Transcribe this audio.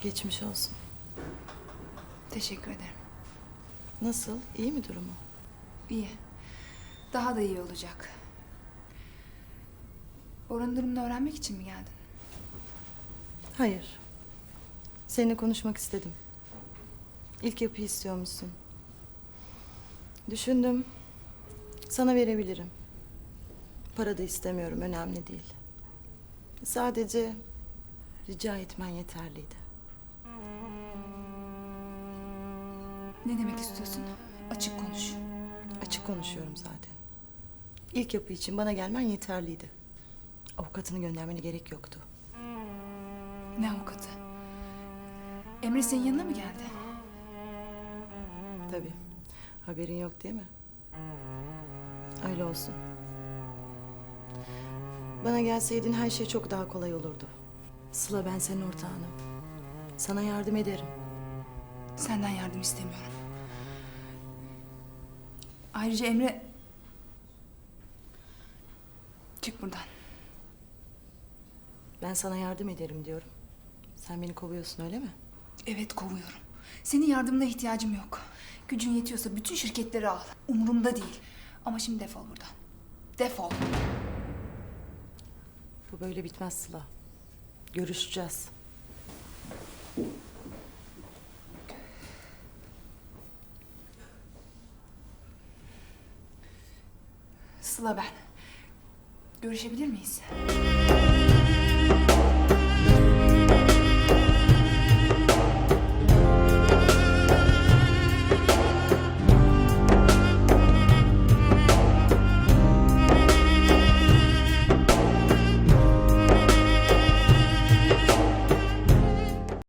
Geçmiş olsun. Teşekkür ederim. Nasıl? İyi mi durumu? İyi. Daha da iyi olacak. Oranın durumunu öğrenmek için mi geldin? Hayır. Seninle konuşmak istedim. İlk yapıyı istiyormuşsun. Düşündüm. Sana verebilirim. Para da istemiyorum, önemli değil. Sadece rica etmen yeterliydi. Ne demek istiyorsun? Açık konuş. Açık konuşuyorum zaten. İlk yapı için bana gelmen yeterliydi. Avukatını göndermene gerek yoktu. Ne avukatı? Emre senin yanına mı geldi? Tabii. Haberin yok değil mi? Öyle olsun. Bana gelseydin her şey çok daha kolay olurdu. Sıla ben senin ortağınım. Sana yardım ederim. Senden yardım istemiyorum. Ayrıca Emre... Çık buradan. Ben sana yardım ederim diyorum. Sen beni kovuyorsun öyle mi? Evet kovuyorum. Senin yardımına ihtiyacım yok. Gücün yetiyorsa bütün şirketleri al. Umurumda değil. Ama şimdi defol buradan. Defol. Bu böyle bitmez Sıla. Görüşeceğiz. Sıla ben. Görüşebilir miyiz?